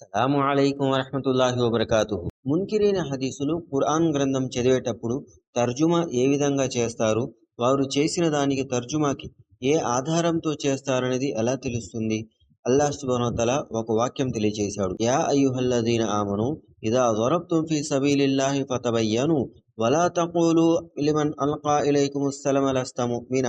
అస్సలం అయికు వరహమతుల్లాహి వబర్కాతు మున్కిరైన హదీసులు ఖురాన్ గ్రంథం చదివేటప్పుడు తర్జుమా ఏ విధంగా చేస్తారు? వారు చేసిన దానికి తర్జుమాకి ఏ ఆధారంతో చేస్తారనేది ఎలా తెలుస్తుంది? అల్లాహ్ సుబానోతల ఒక వాక్యం తెలియజేశాడు యా అయ్యుహల్లదీన ఆమను ఇదా దొరబ్తుం ఫీ సబీలిల్లాహి ఫతబయ్యను వలా తకూలు లిమన్ అల్కా ఇలైకుముస్సలం అలస్తము మీన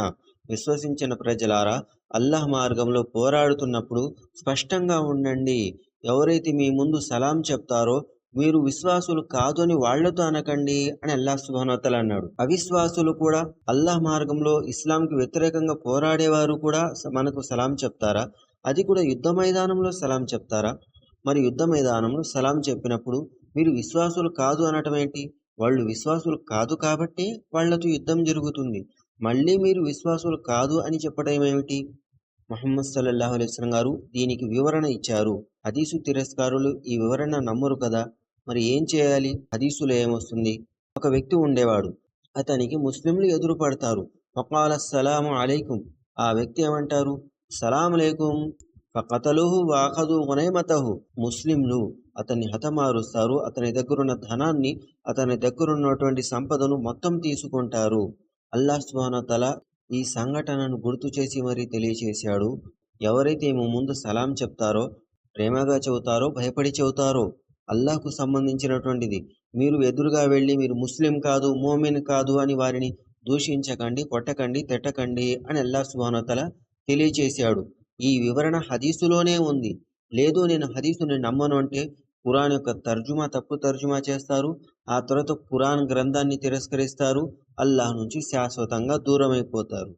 విశ్వసించిన ప్రజలారా అల్లాహ్ మార్గంలో పోరాడుతున్నప్పుడు స్పష్టంగా ఉండండి. ఎవరైతే మీ ముందు సలాం చెప్తారో మీరు విశ్వాసులు కాదు అని వాళ్ళతో అనకండి అని అల్లాహ్ సుబానోతల అన్నాడు. అవిశ్వాసులు కూడా అల్లాహ్ మార్గంలో ఇస్లాంకి వ్యతిరేకంగా పోరాడేవారు కూడా మనకు సలాం చెప్తారా? అది కూడా యుద్ధ మైదానంలో సలాం చెప్తారా? మరి యుద్ధ మైదానంలో సలాం చెప్పినప్పుడు మీరు విశ్వాసులు కాదు అనటం ఏంటి? వాళ్ళు విశ్వాసులు కాదు కాబట్టి వాళ్ళతో యుద్ధం జరుగుతుంది. మళ్ళీ మీరు విశ్వాసులు కాదు అని చెప్పడం ఏమిటి? మహమ్మద్ సల్లల్లాహు అలైహి గారు దీనికి వివరణ ఇచ్చారు. హదీసు తిరస్కారులు ఈ వివరణ నమ్మరు కదా? మరి ఏం చేయాలి? హదీసులో ఏమొస్తుంది? ఒక వ్యక్తి ఉండేవాడు. అతనికి ముస్లింలు ఎదురు పడతారు ఫకాల సలాము అలైకుం. ఆ వ్యక్తి ఏమంటారు? సలాం అలైకుం. ఫకతలుహు వాఖదు గునైమతహు ముస్లింలు అతన్ని హతమారుస్తారు. అతని దగ్గరున్న ధనాన్ని అతని దగ్గరున్నటువంటి సంపదను మొత్తం తీసుకుంటారు. అల్లాహ్ తల ఈ సంఘటనను గుర్తు చేసి మరీ తెలియచేశాడు. ఎవరైతే ముందు సలాం చెప్తారో ప్రేమగా చెబుతారో భయపడి చెబుతారో అల్లాహకు సంబంధించినటువంటిది. మీరు ఎదురుగా వెళ్ళి మీరు ముస్లిం కాదు మోమిన్ కాదు అని వారిని దూషించకండి కొట్టకండి తిట్టకండి అని అల్లాహ్ సుబ్హానహువతఆలా తెలియచేశాడు. ఈ వివరణ హదీసులోనే ఉంది. లేదు నేను హదీసుని నమ్మను అంటే కురాన్ యొక్క తర్జుమా తప్పు తర్జుమా చేస్తారు. ఆ తర్వాత కురాన్ గ్రంథాన్ని తిరస్కరిస్తారు. అల్లాహ్ నుంచి శాశ్వతంగా దూరమైపోతారు.